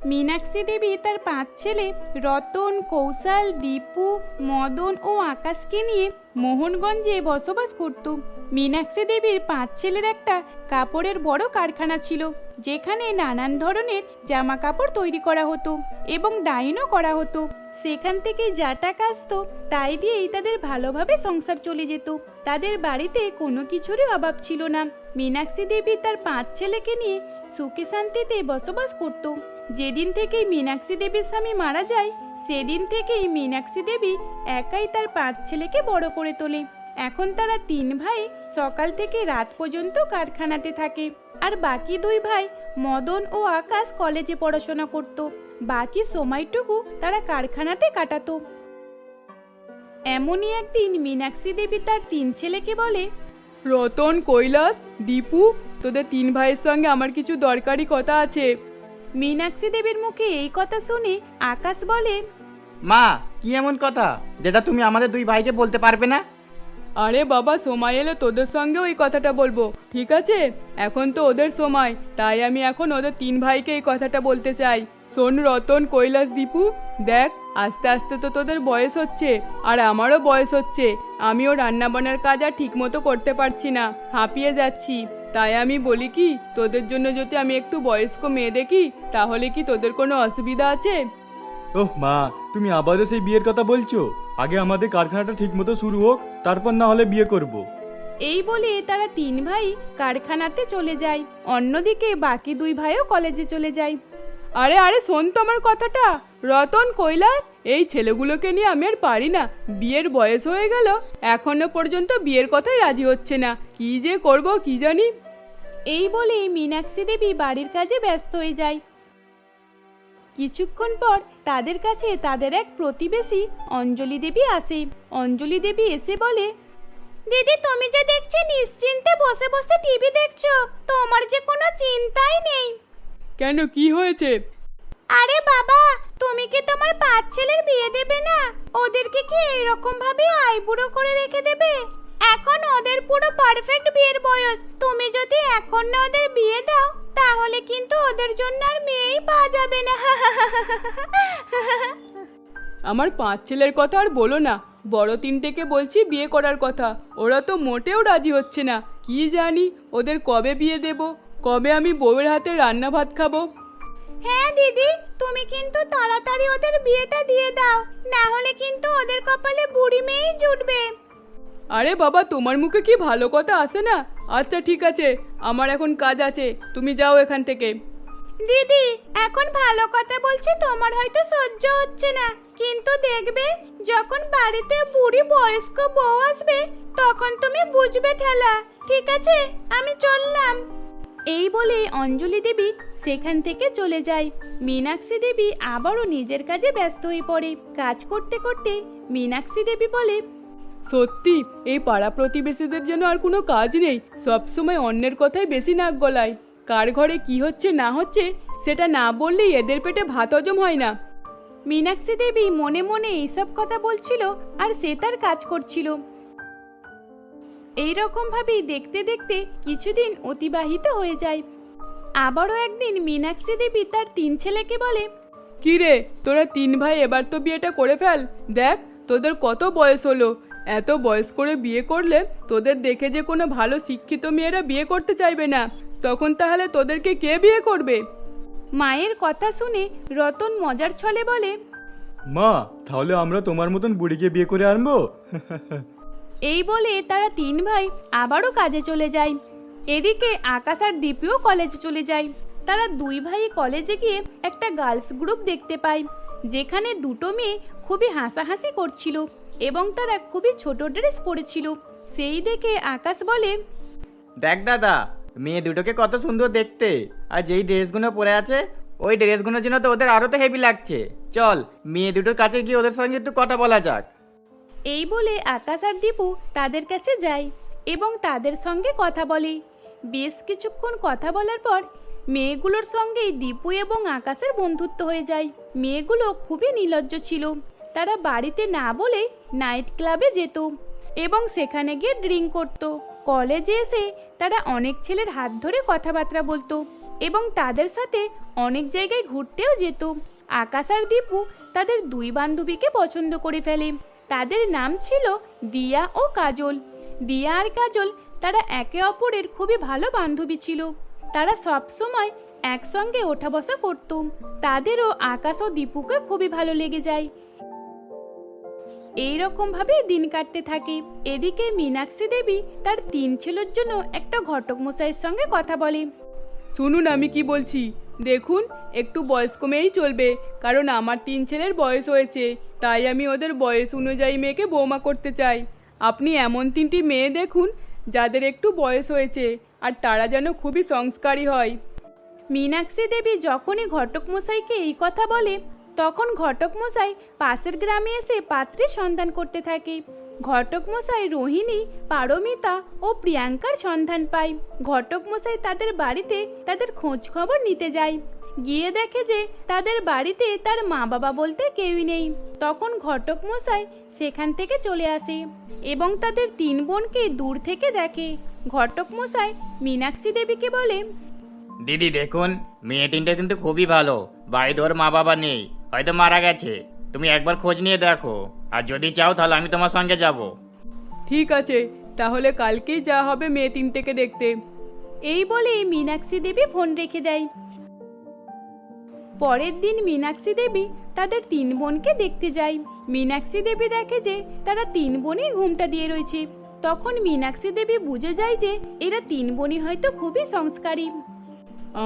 মীনাক্ষী দেবী তার পাঁচ ছেলে রতন, কৌশল, দীপু, মদন ও আকাশকে নিয়ে মোহনগঞ্জে বসবাস করত। মীনাক্ষী দেবীর পাঁচ ছেলের একটা কাপড়ের বড় কারখানা ছিল, যেখানে নানান ধরনের জামা কাপড় তৈরি করা হতো এবং ডাইনও করা হতো। সেখান থেকে যা টাকা আসতো, তাই দিয়েই তাদের ভালোভাবে সংসার চলে যেত। তাদের বাড়িতে কোনো কিছুরই অভাব ছিল না। মীনাক্ষী দেবী তার পাঁচ ছেলেকে নিয়ে সুখে শান্তিতে বসবাস করত। যেদিন থেকেই মীনাক্ষী দেবীর স্বামী মারা যায়, সেদিন থেকেই মীনাক্ষী দেবী একাই তার পাঁচ ছেলেকে বড় করে তোলে। এখন তারা তিন ভাই সকাল থেকে রাত পর্যন্ত কারখানাতে থাকে। আর বাকি দুই ভাই মদন ও আকাশ কলেজে পড়াশোনা করত। বাকি সময়টুকু তারা কারখানাতে কাটাতো। এমনই একদিন মীনাক্ষী দেবী তার তিন ছেলেকে বলে, রতন, কৈলাস, দীপু, তোদের তিন ভাইয়ের সঙ্গে আমার কিছু দরকারি কথা আছে। মীনাক্ষী দেবীর মুখে এই কথা শুনে আকাশ বলে মা কি এমন কথা? যেটা তুমি আমাদের দুই ভাইকে বলতে পারবে না? আরে বাবা সময় এলে তোদের সঙ্গেও এই কথাটা বলব ঠিক আছে? এখন তো ওদের সময় তাই আমি এখন ওদের তিন ভাইকে এই কথাটা বলতে চাই। শোন রতন কৈলাস দীপু দেখ আস্তে আস্তে তো তোদের বয়স হচ্ছে আর আমারও বয়স হচ্ছে। আমিও রান্নাবান্নার কাজ আর ঠিকমতো করতে পারছি না হাঁপিয়ে যাচ্ছি। তাই আমি বলি কি তোদের জন্য যদি আমি একটু বয়স্ক মেয়ে দেখি তাহলে কি তোদের কোনো অসুবিধা আছে? ওহ মা তুমি আবারও সেই বিয়ের কথা বলছো। আগে আমাদের কারখানাটা ঠিকমতো শুরু হোক তারপর না হলে বিয়ে করব। এই বলে তারা তিন ভাই কারখানাতে চলে যায়। অন্যদিকে বাকি দুই ভাইও কলেজে চলে যায়। আরে আরে শোন তো আমার কথাটা। রতন কৈলাস এই ছেলেগুলোকে নিয়ে আমি আর পারি না। বিয়ের বয়স হয়ে গেল এখনও পর্যন্ত বিয়ের কথাই রাজি হচ্ছে না। কি যে করব কি জানি। এই বলে মীনাক্ষী দেবী বাড়ির কাজে ব্যস্ত হয়ে যায়। কিছুক্ষণ পর তাদের কাছে তাদের এক প্রতিবেশী অঞ্জলি দেবী আসে। অঞ্জলি দেবী এসে বলে দিদি তুমি যে দেখছি নিশ্চিন্তে বসে বসে টিভি দেখছ তোমার যে কোনো চিন্তাই নেই। কেন কি হয়েছে? আরে বাবা, তুমি কি তোমার পাঁচ ছেলের বিয়ে দেবে না? ওদেরকে কি এইরকম ভাবে আইবুড়ো করে রেখে দেবে? এখন ওদের পুরো পারফেক্ট বিয়ের বয়স। তুমি যদি এখন না ওদের বিয়ে দাও, তাহলে কিন্তু ওদের জন্য আর মেয়েই পাওয়া যাবে না। আমার পাঁচ ছেলের কথা আর বলো না। বড় তিনটেকে বলছি বিয়ে করার কথা। ওরা তো মোটেও রাজি হচ্ছে না। কি জানি ওদের কবে বিয়ে দেব? কবে আমি বউয়ের হাতে রান্না ভাত খাব? হ্যাঁ দিদি তুমি কিন্তু তাড়াতাড়ি ওদের বিয়েটা দিয়ে দাও না হলে কিন্তু ওদের কপালে বুড়ি মেয়েই জুটবে। আরে বাবা তোমার মুখে কি ভালো কথা আসে না? আচ্ছা ঠিক আছে আমার এখন কাজ আছে তুমি যাও এখান থেকে। দিদি এখন ভালো কথা বলছি তোমার হয়তো সহ্য হচ্ছে না। কিন্তু দেখবে যখন বাড়িতে বুড়ি বয়স্ক বউ আসবে তখন তুমি বুঝবে ঠেলা। ঠিক আছে আমি চললাম। এই বলে অঞ্জলি দেবী সেখান থেকে চলে যায় মীনাক্ষী দেবী আবারও নিজের কাজে ব্যস্ত হয়ে পড়ে। কাজ করতে করতে মীনাক্ষী দেবী বলে সত্যি এই পাড়া প্রতিবেশীদের জন্য আর কোনো কাজ নেই। সবসময় অন্যের কথাই বেশি নাক গলায়। কার ঘরে কি হচ্ছে না হচ্ছে সেটা না বললেই এদের পেটে ভাত হজম হয় না। মীনাক্ষী দেবী মনে মনে এইসব কথা বলছিল আর সে তার কাজ করছিল। এই রকম ভাবেই দেখতে দেখতে কিছুদিন অতিবাহিত হয়ে যায়। আবারও একদিন মীনাক্ষী দেবী তার তিন ছেলেকে বলে কি রে তোরা তিন ভাই এবার তো বিয়েটা করে ফেল। দেখ তোদের কত বয়স হলো। এত বয়স করে বিয়ে করলে তোদের দেখে যে কোনো ভালো শিক্ষিত মেয়েরা বিয়ে করতে চাইবে না। তখন তাহলে তোদেরকে কে বিয়ে করবে? মায়ের কথা শুনে রতন মজার ছলে বলে মা তাহলে আমরা তোমার মতন বুড়িকে বিয়ে করে আনব? এই বলে তারা তিন ভাই আবারও কাজে চলে যায়। এদিকে আকাশ আর দীপিও কলেজে চলে যায়। তারা দুই ভাই কলেজে গিয়ে একটা গার্লস গ্রুপ দেখতে পায় যেখানে দুটো মেয়ে খুবই হাসাহাসি করছিল এবং তারা খুবই ছোট ড্রেস পরেছিল। সেই দেখে আকাশ বলে দেখ দাদা মেয়ে দুটোকে কত সুন্দর দেখতে। আর যেই ড্রেসগুলো পরে আছে ওই ড্রেসগুলোর জন্য তো ওদের আরও তো হেভি লাগছে। চল মেয়ে দুটোর কাছে গিয়ে ওদের সঙ্গে একটু কথা বলা যাক। এই বলে আকাশ আর দীপু তাদের কাছে যায়। এবং তাদের সঙ্গে কথা বলে। বেশ কিছুক্ষণ কথা বলার পর মেয়েগুলোর সঙ্গেই দীপু এবং আকাশের বন্ধুত্ব হয়ে যায়। মেয়েগুলো খুবই নির্লজ্জ ছিল। তারা বাড়িতে না বলে নাইট ক্লাবে যেত এবং সেখানে গিয়ে ড্রিঙ্ক করত। কলেজে এসে তারা অনেক ছেলের হাত ধরে কথাবার্তা বলতো এবং তাদের সাথে অনেক জায়গায় ঘুরতেও যেত। আকাশ আর দীপু তাদের দুই বান্ধবীকে পছন্দ করে ফেলে। তাদের নাম ছিল দিয়া ও কাজল। দিয়া আর কাজল, তারা একে অপরের খুবই ভালো বান্ধবী ছিল। তারা সব সময় একসঙ্গে ওঠা বসা করত। তাদেরও আকাশ ও দীপুকে খুবই ভালো লেগে যায়। এই ভাবে দিন কাটতে থাকে। এদিকে মীনাক্ষী দেবী তার তিন ছেলের জন্য একটা ঘটক মশাইয়ের সঙ্গে কথা বলে। শুনুন, আমি কি বলছি? দেখুন, একটু বয়স কমেই চলবে, কারণ আমার তিন ছেলের বয়স হয়েছে। তাই আমি ওদের বয়স অনুযায়ী মেয়েকে বৌমা করতে চাই। আপনি এমন তিনটি মেয়ে দেখুন যাদের একটু বয়স হয়েছে আর তারা যেন খুবই সংস্কারী হয়। মীনাক্ষী দেবী যখনই ঘটক মশাইকে এই কথা বলে, তখন ঘটক মশাই পাশের গ্রামে এসে পাত্রের সন্ধান করতে থাকে। ঘটক মশাই রোহিণী, পারমিতা ও প্রিয়াঙ্কার সন্ধান পায়। ঘটক মশাই তাদের বাড়িতে তাদের খোঁজ খবর নিতে যায়। গিয়ে দেখে যে তাদের বাড়িতে তার মা বাবা বলতে কেউই নেই। তখন ঘটক মশাই সেখান থেকে চলে আসে এবং তাদের তিন বোনকে দূর থেকে দেখে। ঘটক মশাই মীনাক্ষী দেবীকে বলে দিদি দেখুন মেয়ে তিনটে কিন্তু খুবই ভালো। বাড়িতে ওর মা বাবা নেই হয়তো মারা গেছে। তুমি একবার খোঁজ নিয়ে দেখো। আর যদি চাও তাহলে আমি তোমার সঙ্গে যাব। ঠিক আছে তাহলে কালকেই যা হবে মেয়ে তিনটেকে দেখতে। এই বলে মীনাক্ষী দেবী ফোন রেখে দেয়। পরের দিন মীনাক্ষী দেবী তাদের তিন বোনকে দেখতে যায়। মীনাক্ষী দেবী দেখে যে তারা তিন বোনই ঘুমটা দিয়ে রয়েছে। তখন মীনাক্ষী দেবী বুঝে যায় যে এরা তিন বোনই হয়তো খুবই সংস্কারী।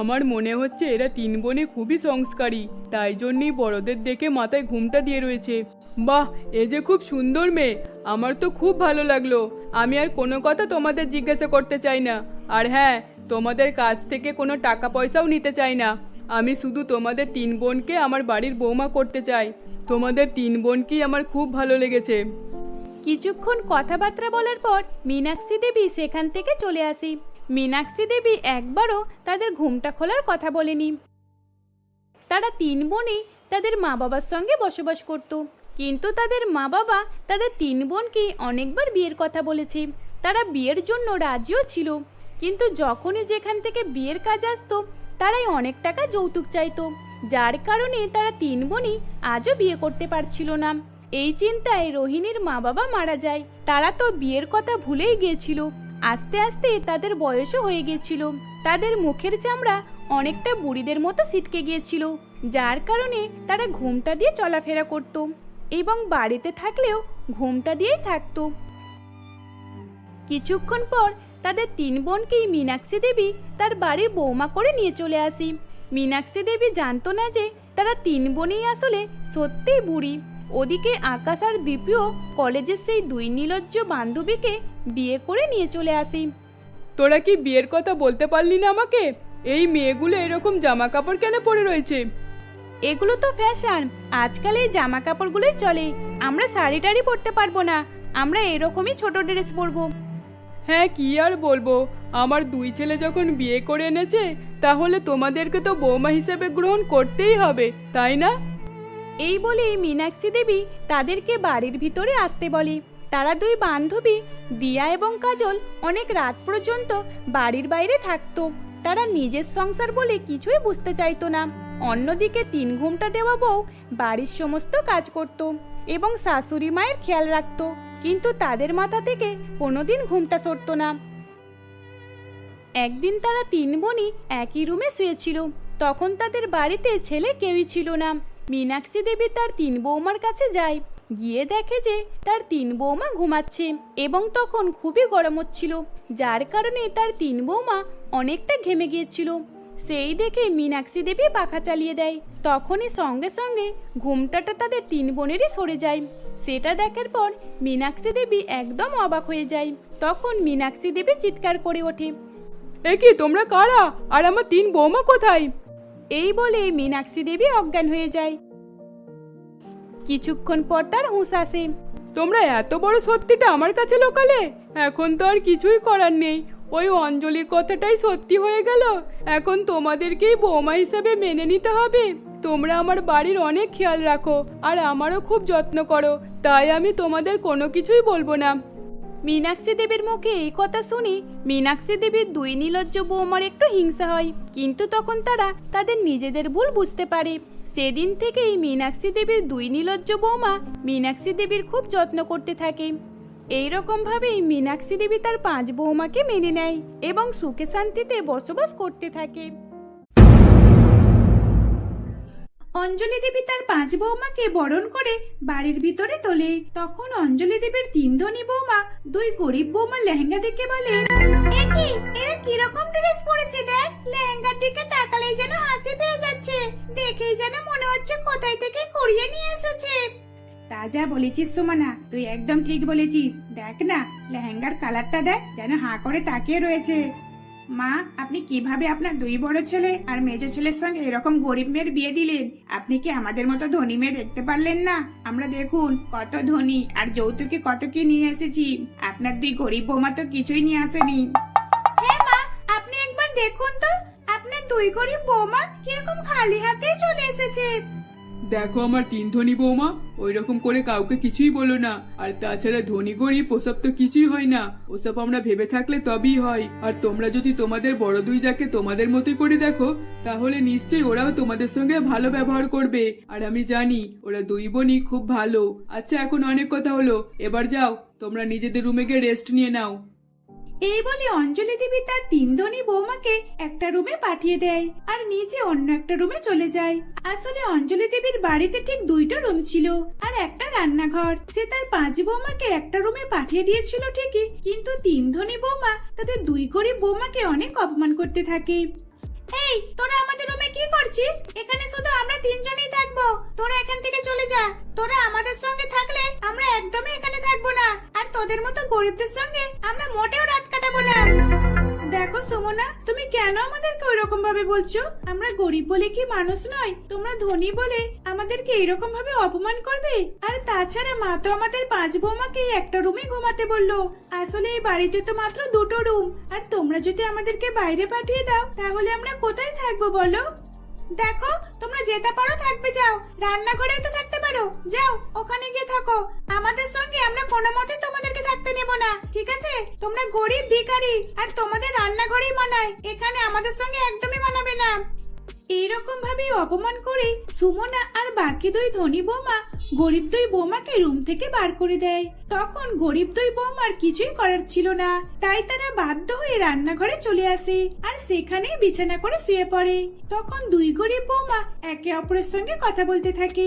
আমার মনে হচ্ছে এরা তিন বোনে খুবই সংস্কারী, তাই জন্যই বড়দের দেখে মাথায় ঘুমটা দিয়ে রয়েছে। বাহ, এ যে খুব সুন্দর মেয়ে, আমার তো খুব ভালো লাগল। আমি আর কোনো কথা তোমাদের জিজ্ঞাসা করতে চাই না। আর হ্যাঁ তোমাদের কাছ থেকে কোনো টাকা পয়সাও নিতে চাই না। আমি শুধু তোমাদের তিন বোনকে আমার বাড়ির বৌমা করতে চাই। তোমাদের তিন বোনকেই আমার খুব ভালো লেগেছে। কিছুক্ষণ কথাবার্তা বলার পর মীনাক্ষী দেবী সেখান থেকে চলে আসি। মীনাক্ষী দেবী একবারও তাদের ঘুমটা খোলার কথা বলেনি। তারা তিন বোনই তাদের মা বাবার সঙ্গে বসবাস করত। কিন্তু তাদের মা বাবা তাদের তিন বোনকে অনেকবার বিয়ের কথা বলেছে। তারা বিয়ের জন্য রাজিও ছিল। কিন্তু যখনই যেখান থেকে বিয়ের কাজ আসতো, তারাই অনেক টাকা যৌতুক চাইতো। যার কারণে তারা তিন বোনই আজও বিয়ে করতে পারছিল না। এই চিন্তায় রোহিণীর মা বাবা মারা যায়। তারা তো বিয়ের কথা ভুলেই গিয়েছিল। আস্তে আস্তে তাদের বয়সও হয়ে গিয়েছিল। তাদের মুখের চামড়া অনেকটা বুড়িদের মতো ছিটকে গিয়েছিল, যার কারণে তারা ঘুমটা দিয়ে চলাফেরা করত এবং বাড়িতে থাকলেও ঘুমটা দিয়েই থাকতো। কিছুক্ষণ পর তাদের তিন বোনকেই মীনাক্ষী দেবী তার বাড়ির বৌমা করে নিয়ে চলে আসি। মীনাক্ষী দেবী জানতো না যে তারা তিন বোনই আসলে সত্যিই বুড়ি। ওদিকে আকাশ আর দীপিও কলেজের সেই দুই নীলজ্জ বান্ধবীকে বিয়ে করে নিয়ে চলে আসি। তোরা কি বিয়ের কথা বলতে পারলি না আমাকে? এই মেয়েগুলো এরকম জামা কাপড় কেন পরে রয়েছে? এগুলো তো ফ্যাশন আজকাল এই জামা কাপড়গুলোই চলে। আমরা শাড়ি টাড়ি পরতে পারব না আমরা এরকমই ছোট ড্রেস পরবো। হ্যাঁ কি আর বলব? আমার দুই ছেলে যখন বিয়ে করে এনেছে তাহলে তোমাদেরকে তো বৌমা হিসেবে গ্রহণ করতেই হবে, তাই না? এই বলে মীনাক্ষী দেবী তাদেরকে বাড়ির ভিতরে আসতে বলে। তারা দুই বান্ধবী, দিয়া এবং কাজল, অনেক রাত পর্যন্ত বাড়ির বাইরে থাকতো। তারা নিজের সংসার বলে কিছুই বুঝতে চাইতো না। অন্যদিকে তিন ঘুমটা দেওয়া বউ বাড়ির সমস্ত কাজ করত এবং শাশুড়ি মায়ের খেয়াল রাখত। কিন্তু তাদের মাথা থেকে কোনোদিন ঘুমটা সরতো না। একদিন তারা তিন বোনই একই রুমে শুয়েছিল। তখন তাদের বাড়িতে ছেলে কেউই ছিল না। মীনাক্ষী দেবী তার তিন বৌমার কাছে যায়। গিয়ে দেখে যে তার তিন বৌমা ঘুমাচ্ছে এবং তখন খুবই গরম হচ্ছিল। যার কারণে তার তিন বৌমা অনেকটা ঘেমে গিয়েছিল। সেই দেখে মীনাক্ষী দেবী পাখা চালিয়ে দেয়। তখনই সঙ্গে সঙ্গে ঘুমটাটা তাদের তিন বোনেরই সরে যায়। সেটা দেখার পর মীনাক্ষী দেবী একদম অবাক হয়ে যায়। তখন মীনাক্ষী দেবী চিৎকার করে ওঠে। এ কি তোমরা কারা? আর আমার তিন বৌমা কোথায়? এই বলে মীনাক্ষী দেবী অজ্ঞান হয়ে যায়। কিছুক্ষণ পর তার হুঁশ আসে। তোমরা এত বড় সত্যিটা আমার কাছে লোকালে? এখন তো আর কিছুই করার নেই। ওই অঞ্জলির কথাটাই সত্যি হয়ে গেল। এখন তোমাদেরকেই বৌমা হিসেবে মেনে নিতে হবে। তোমরা আমার বাড়ির অনেক খেয়াল রাখো আর আমারও খুব যত্ন করো। তাই আমি তোমাদের কোনো কিছুই বলব না। মীনাক্ষী দেবীর মুখে এই কথা শুনে মীনাক্ষী দেবীর দুই নীলজ্জ বৌমার একটু হিংসা হয়। কিন্তু তখন তারা তাদের নিজেদের ভুল বুঝতে পারে। সেদিন থেকেই মীনাক্ষী দেবীর দুই নীলজ্জ বৌমা মীনাক্ষী দেবীর খুব যত্ন করতে থাকে। এই রকম ভাবেই মীনাক্ষী দেবী তার পাঁচ বৌমাকে মেনে নেয় এবং সুখে শান্তিতে বসবাস করতে থাকে। অঞ্জলি দেবী তার পাঁচ বৌমাকে বরণ করে বাড়ির ভিতরে তোলে। তখন অঞ্জলি দেবীর তিন ধনী বৌমা দুই গরিব বৌমার লেহেঙ্গা দেখে বলে একই এরা কীরকম ড্রেস পরেছে দেখ? লেহেঙ্গার দিকে তাকালেই যেন হাসি পেয়ে যাচ্ছে। দেখেই যেন মনে হচ্ছে কোথায় থেকে কুড়িয়ে নিয়ে এসেছে। তা যা বলেছিস সুমনা, তুই একদম ঠিক বলেছিস। দেখ না, লেহেঙ্গার কালারটা দেখ, যেন হাঁ করে তাকিয়ে রয়েছে। মা, আপনি কীভাবে আপনার দুই বড় ছেলে আর মেজ ছেলের সঙ্গে এরকম গরিব মেয়ের বিয়ে দিলেন? আপনি কি আমাদের মতো ধনী মেয়ে দেখতে পারলেন না? আমরা দেখুন কত ধনী আর যৌতুকে কত কি নিয়ে এসেছি। আপনার দুই গরিব বৌমা তো কিছুই নিয়ে আসেনি। হ্যাঁ মা, আপনি একবার দেখুন তো। আপনার দুই গরিব বৌমা কীরকম খালি হাতে চলে দেখো আমার তিন ধনী বৌমা ওই রকম করে কাউকে কিছুই বলো না। আর তাছাড়া ধনী গরিব, ওসব তো কিছুই হয় না। ওসব আমরা ভেবে থাকলে তবেই হয়। আর তোমরা যদি তোমাদের বড় দুই যাকে তোমাদের মতোই করে দেখো, তাহলে নিশ্চয়ই ওরাও তোমাদের সঙ্গে ভালো ব্যবহার করবে। আর আমি জানি, ওরা দুই বোনই খুব ভালো। আচ্ছা এখন অনেক কথা হলো। এবার যাও, তোমরা নিজেদের রুমে গিয়ে রেস্ট নিয়ে নাও। এই বলে অঞ্জলি দেবী তার তিন ধনী বৌমাকে একটা রুমে পাঠিয়ে দেয় আর নিজে অন্য একটা রুমে চলে যায়। আসলে অঞ্জলি দেবীর বাড়িতে ঠিক দুইটা রুম ছিল আর একটা রান্নাঘর। সে তার পাঁচ বৌমাকে একটা রুমে পাঠিয়ে দিয়েছিল ঠিকই, কিন্তু তিন ধনী বৌমা তাদের দুই গরিব বৌমাকে অনেক অপমান করতে থাকে। এই, তোরা আমাদের কি করছিস? এখানে শুধু আমরা তিনজনই থাকব। তোরা এখান থেকে চলে যা। তোরা আমাদের সঙ্গে থাকলে আমরা একদমই এখানে থাকব না। আর তোদের মতো গরিবদের সঙ্গে আমরা মোটেও রাত কাটাবো না। দেখো সুমনা, তুমি কেন আমাদেরকে ওইরকম ভাবে বলছো? আমরা গরিব বলে কি মানুষ নয়? তোমরা ধনী বলে আমাদেরকে এরকম ভাবে অপমান করবে? আর তাছাড়া মা তো আমাদের পাঁচ বৌমাকে একটা রুমে ঘুমাতে বলল। আসলে এই বাড়িতে তো মাত্র দুটো রুম। আর তোমরা যদি আমাদেরকে বাইরে পাঠিয়ে দাও, তাহলে আমরা কোথায় থাকব বলো? দেখো, তোমরা যেতে পারো থাকবে যাও। রান্নাঘরেও তো থাকতে পারো যাও, ওখানে গিয়ে থাকো। আমাদের সঙ্গে আমরা কোনো মতে তোমাদেরকে থাকতে নেব না, ঠিক আছে? তোমরা গরিব ভিখারি, আর তোমাদের রান্নাঘরেই মানায়, এখানে আমাদের সঙ্গে একদমই মানাবে না। এইরকম ভাবে অপমান করে সুমনা আর বাকি দুই ধনী বৌমা গরিব দুই বৌমাকে রুম থেকে বার করে দেয়। তখন গরিব দুই বৌমার কিছুই করার ছিল না, তাই তারা বাধ্য হয়ে রান্নাঘরে চলে আসে, আর সেখানেই বিছানা করে শুয়ে পড়ে। তখন দুই গরিব বৌমা একে অপরের সঙ্গে কথা বলতে থাকে।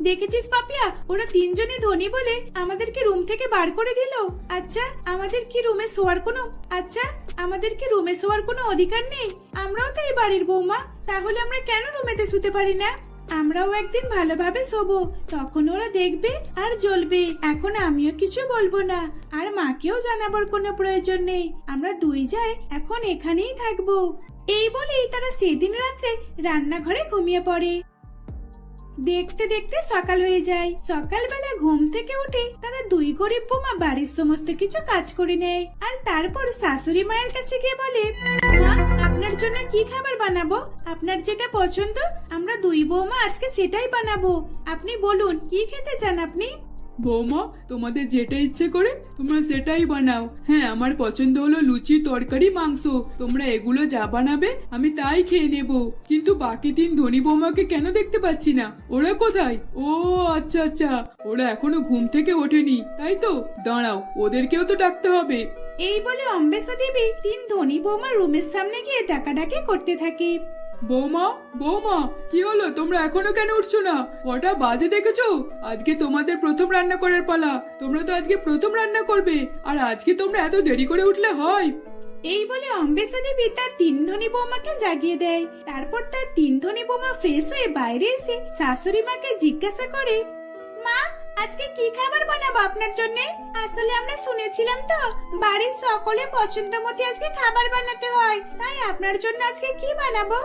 দেখেছিস পাপিয়া? ওরা তিনজনই ধনী বলে আমাদেরকে রুম থেকে বার করে দিল। আচ্ছা আমাদের কি রুমে শোয়ার কোনো আচ্ছা আমাদের কি রুমে শোয়ার কোনো অধিকার নেই? আমরাও তো এই বাড়ির বৌমা। তাহলে আমরা কেন রুমেতে শুতে পারি না? আমরাও একদিন ভালোভাবে শোবো। তখন ওরা দেখবে আর জ্বলবে। এখন আমিও কিছু বলব না। আর মাকেও জানাবার কোনো প্রয়োজন নেই। আমরা দুই যাই এখন এখানেই থাকব। এই বলেই তারা সেদিন রাত্রে রান্নাঘরে ঘুমিয়ে পড়ে। দেখতে দেখতে সকাল হয়ে যায়। সকালবেলা ঘুম থেকে উঠে তারা দুই গরিব বোমা বাড়ির সমস্ত কিছু কাজ করে নেয়। আর তারপর শাশুড়ি মায়ের কাছে গিয়ে বলে, মা, আপনার জন্য কি খাবার বানাবো? আপনার যেটা পছন্দ, আমরা দুই বৌমা আজকে সেটাই বানাবো। আপনি বলুন, কি খেতে চান আপনি? বৌমা, তোমাদের যেটা ইচ্ছে করে, তোমরা সেটাই বানাও। হ্যাঁ আমার পছন্দ হলো লুচি, তরকারি, মাংস। তোমরা এগুলো যা বানাবে, আমি তাই খেয়ে নেব। কিন্তু বাকি তিন ধনী বৌমাকে কেন দেখতে পাচ্ছি না? ওরা কোথায়? ও আচ্ছা আচ্ছা। ওরা এখনও ঘুম থেকে ওঠেনি। তাই তো? দাঁড়াও, ওদেরকেও তো ডাকতে হবে। এই বলে অম্বেষা দেবী তিন ধনী বৌমা রুমের সামনে গিয়ে ডাকাডাকি করতে থাকে। বৌমা বৌমা, কি হলো? তোমরা এখনও কেন উঠছো না? কটা বাজে দেখেছ? আজকে তোমাদের প্রথম রান্না করার পালা। তোমরা তো আজকে প্রথম রান্না করবে। আর আজকে তোমরা এত দেরি করে উঠলে হয়? এই বলে অম্বেষা দেবী তার তিন ধনী বৌমাকে জাগিয়ে দেয়। তারপর তার তিন ধনী বৌমা ফ্রেশ হয়ে বাইরে এসে শাশুড়ি মাকে জিজ্ঞাসা করে, মা, আজকে কি খাবার বানাবো আপনার জন্য? আসলে আমরা শুনেছিলাম তো, বাড়ির সকলে পছন্দ মতো আজকে খাবার বানাতে হয়। তাই আপনার জন্য আজকে কি বানাবো?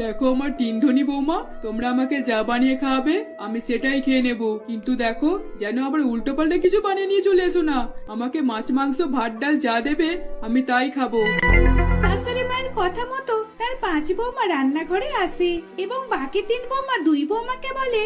দেখো আমার তিন ধনী বৌমা, তোমরা আমাকে যা বানিয়ে খাওয়াবে, আমি সেটাই খেয়ে নেব। কিন্তু দেখো, যেন আবার উল্টো পাল্টা কিছু বানিয়ে নিয়ে চলে এসো না। আমাকে মাছ, মাংস, ভাত, ডাল যা দেবে, আমি তাই খাব। শাশুড়ি মায়ের কথা মতো তার পাঁচ বৌমা রান্নাঘরে আসে এবং বাকি তিন বৌমা দুই বৌমাকে বলে,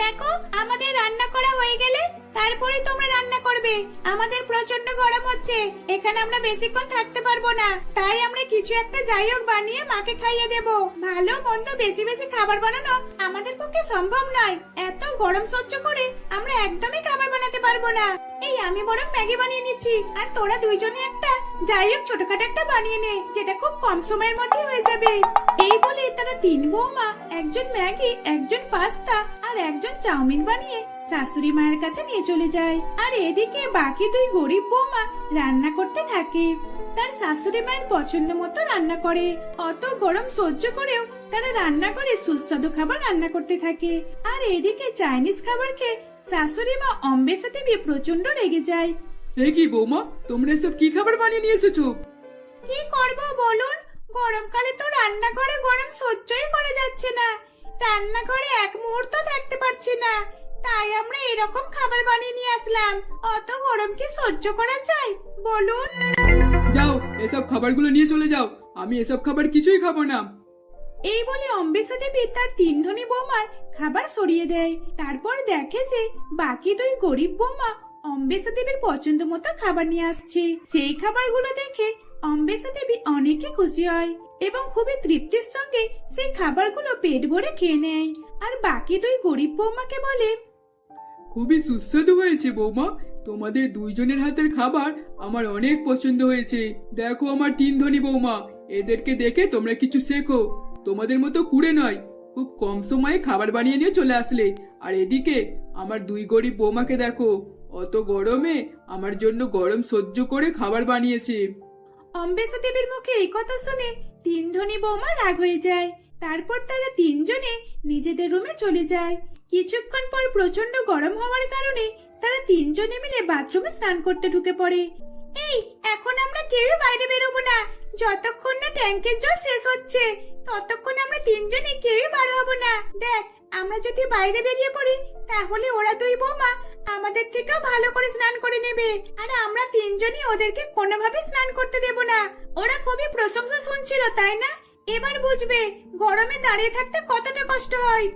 দেখো, আমাদের রান্না করা হয়ে গেলে তারপরে তোমরা রান্না করবে। আমাদের প্রচণ্ড গরম হচ্ছে। এখানে আমরা বেশিক্ষণ থাকতে পারব না। তাই আমরা কিছু একটা যাই হোক বানিয়ে মাকে খাইয়ে দেব। ভালো মন্দ বেশি বেশি খাবার বানানো আমাদের পক্ষে সম্ভব নয়। এত গরম সহ্য করে আমরা একদমই খাবার বানাতে পারব না। এই আমি বরং ম্যাগি বানিয়ে নিচ্ছি। আর তোরা দুইজনে একটা যাই হোক ছোটখাটো একটা বানিয়ে নে, যেটা খুব কম সময়ের মধ্যে হয়ে যাবে। এই বলে তারা তিন বৌমা, একজন ম্যাগি, একজন পাস্তা আর একজন চাউমিন বানিয়ে শাশুড়ি মায়ের কাছে নিয়ে চলে যায়। আর এদিকে বাকি দুই গরিব বৌমা রান্না করতে থাকে। তার শাশুড়ি মায়ের পছন্দ মতো রান্না করে। অত গরম সহ্য করেও তারা রান্না করে সুস্বাদু খাবার রান্না করতে থাকে। আর এদিকে চাইনিজ খাবার খেয়ে শাশুড়ি মা অম্বেশা দেবী প্রচণ্ড রেগে যায়। এ কি বৌমা তোমরা এসব কি খাবার বানিয়ে নিয়ে এসেছ? কি করব বলুন? গরমকালে তো রান্নাঘরে গরম সহ্যই করা যাচ্ছে না। রান্নাঘরে এক মুহূর্ত থাকতে পারছি না। তাই আমরা এরকম খাবার বানিয়ে নিয়ে আসলাম। অত গরম কি সহ্য করা যায়? বলুন। যাও এসব খাবারগুলো নিয়ে চলে যাও। আমি এসব খাবার কিছুই খাব না। এই বলে অম্বেশা দেবী তার তিন ধনী বৌমার খাবার সরিয়ে দেয়। তারপর দেখে যে বাকি দুই গরিব বৌমা অম্বেশা দেবীর পছন্দ মতো খাবার নিয়ে আসছে। সেই খাবারগুলো দেখে অম্বেশা দেবী অনেকে খুশি হয় এবং খুবই তৃপ্তির সঙ্গে সেই খাবারগুলো পেট ভরে খেয়ে নেয়। আর বাকি দুই গরিব বৌমাকে বলে খুবই সুস্বাদু হয়েছে, বৌমা। তোমাদের দুইজনের হাতের খাবার আমার অনেক পছন্দ হয়েছে। দেখো আমার তিন ধনী বৌমা, এদেরকে দেখে তোমরা কিছু শেখো। তোমাদের মতো কুড়ে নয়, খুব কম সময়ে খাবার বানিয়ে নিয়ে চলে আসলে। আর এদিকে আমার দুই গরিব বৌমাকে দেখো, অত গরমে আমার জন্য গরম সহ্য করে খাবার বানিয়েছে। অম্বেশা দেবীর মুখে এই কথা শুনে তিন ধনী বৌমা রাগ হয়ে যায়। তারপর তারা তিনজনে নিজেদের রুমে চলে যায়। কিছুক্ষণ পর প্রচণ্ড গরম হওয়ার কারণে তারা তিনজনে মিলে বাথরুমে স্নান করতে ঢুকে পড়ে। এই, এখন আমরা কেউ বাইরে বেরোবো না। যতক্ষণ না ট্যাঙ্কের জল শেষ হচ্ছে, ততক্ষণ আমরা তিনজনে কেউই বার হব না। দেখ, আমরা যদি বাইরে বেরিয়ে পড়ি, তাহলে ওরা দুই বৌমা আমাদের থেকেও ভালো করে স্নান করে নেবে। আর আমরা তিনজনই ওদেরকে কোনোভাবে স্নান করতে দেব না। ওরা খুবই প্রশংসা শুনছিল তাই না? এবার বুঝবে, গরমে দাঁড়িয়ে থাকতে কতটা কষ্ট হয়।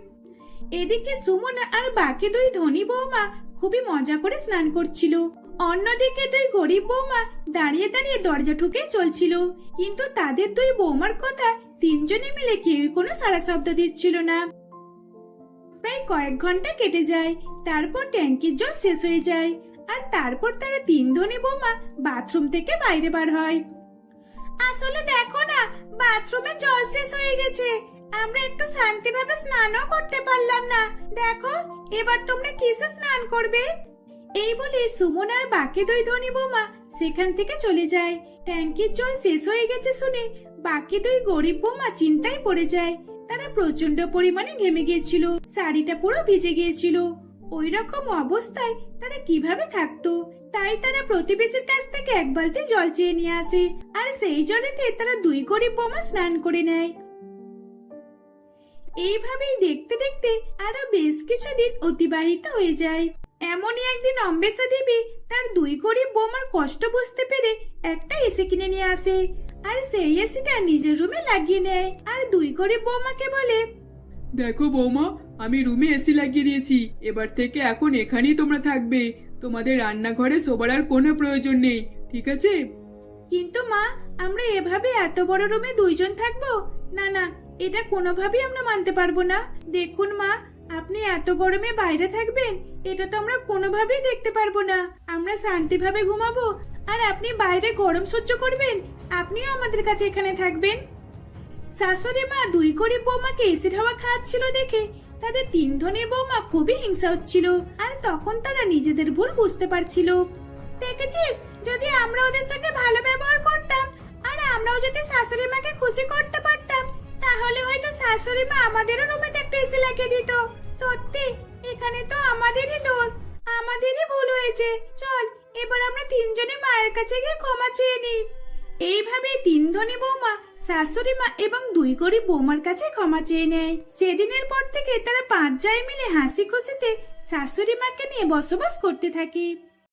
এদিকে সুমন আর বাকি দুই ধনী বৌমা খুবই মজা করে স্নান করছিল। অন্যদিকে দুই গরিব বৌমা দাঁড়িয়ে দাঁড়িয়ে দরজা ঠুকে চলছিল। কিন্তু তাদের দুই বৌমার কথা তিনজনে মিলে কেউই কোনো সারা শব্দ দিচ্ছিল না। প্রায় কয়েক ঘণ্টা কেটে যায়, তারপর ট্যাঙ্কির জল শেষ হয়ে যায়, আর তারপর তারা তিন ধনী বৌমা বাথরুম থেকে বাইরে বার হয়। আসলে দেখো না, বাথরুমে জল শেষ হয়ে গেছে। আমরা একটু শান্তিভাবে স্নানও করতে পারলাম না। দেখো, এবার তোমরা কিসে স্নান করবে? এই বলে সুমন আর বাকি দুই ধনী বৌমা সেখান থেকে চলে যায়। ট্যাঙ্কির জল শেষ হয়ে গেছে শুনে বাকি দুই গরিব বৌমা চিন্তায় পড়ে যায়। তারা প্রচণ্ড পরিমাণে ঘেমে গিয়েছিল, শাড়িটা পুরো ভিজে গিয়েছিল। ওই রকম অবস্থায় তারা কীভাবে থাকতো? তাই তারা প্রতিবেশীর কাছ থেকে এক বালতি জল চেয়ে নিয়ে আসে। আর সেই জলেতে তারা দুই গরিব বোমা স্নান করে নেয়। এইভাবেই দেখতে দেখতে আরও বেশ কিছুদিন অতিবাহিত হয়ে যায়। এমনই একদিন অম্বেশা দেবী তার দুই গরিব বোমার কষ্ট বুঝতে পেরে একটা এসি কিনে নিয়ে আসে আর সেই এসিটা নিজের রুমে লাগিয়ে নেয় আর দুই গরিব বৌমাকে বলে দেখো বৌমা আমি রুমে এসি লাগিয়ে দিয়েছি। এবার থেকে এখন এখানেই তোমরা থাকবে। তোমাদের রান্নাঘরে শোবার আর কোনো প্রয়োজন নেই ঠিক আছে? কিন্তু মা আমরা এভাবে এত বড় রুমে দুইজন থাকব? না না এটা কোনোভাবেই আমরা মানতে পারব না। দেখুন মা, আপনি এত গরমে বাইরে থাকবেন, এটা তো আমরা কোনোভাবেই দেখতে পারব না। আমরা শান্তিভাবে ঘুমাবো, আর আপনি বাইরে গরম সহ্য করবেন, আপনিও আমাদের কাছে এখানে থাকবেন। শাশুড়ি মা দুই গরিব বৌমাকে এসিড হাওয়া খাওয়াচ্ছিল দেখে, তাদের তিন ধনের বৌমা খুবই হিংসা হচ্ছিল, আর তখন তারা নিজেদের ভুল বুঝতে পারছিল। দেখেছিস? যদি আমরা ওদের সঙ্গে ভালো ব্যবহার করতাম, আর আমরাও যদি শাশুড়ি মাকে খুশি করতে পারতাম তাহলে হয়তো শাশুড়ি মা আমাদেরও রুমে একটা এসি লাগিয়ে দিত। সত্যি, এখানে তো আমাদেরই দোষ। আমাদেরই ভুল হয়েছে। চল, এবার আমরা তিনজনে মায়ের কাছে গিয়ে ক্ষমা চেয়ে নিই। এইভাবে তিন ধনী বৌমা শাশুড়ি মা এবং দুই গরিব বৌমার কাছে ক্ষমা চেয়ে নেয়। সেদিনের পর থেকে তারা পাঁচ জায় মিলে হাসি খুশিতে শাশুড়ি মাকে নিয়ে বসবাস করতে থাকে।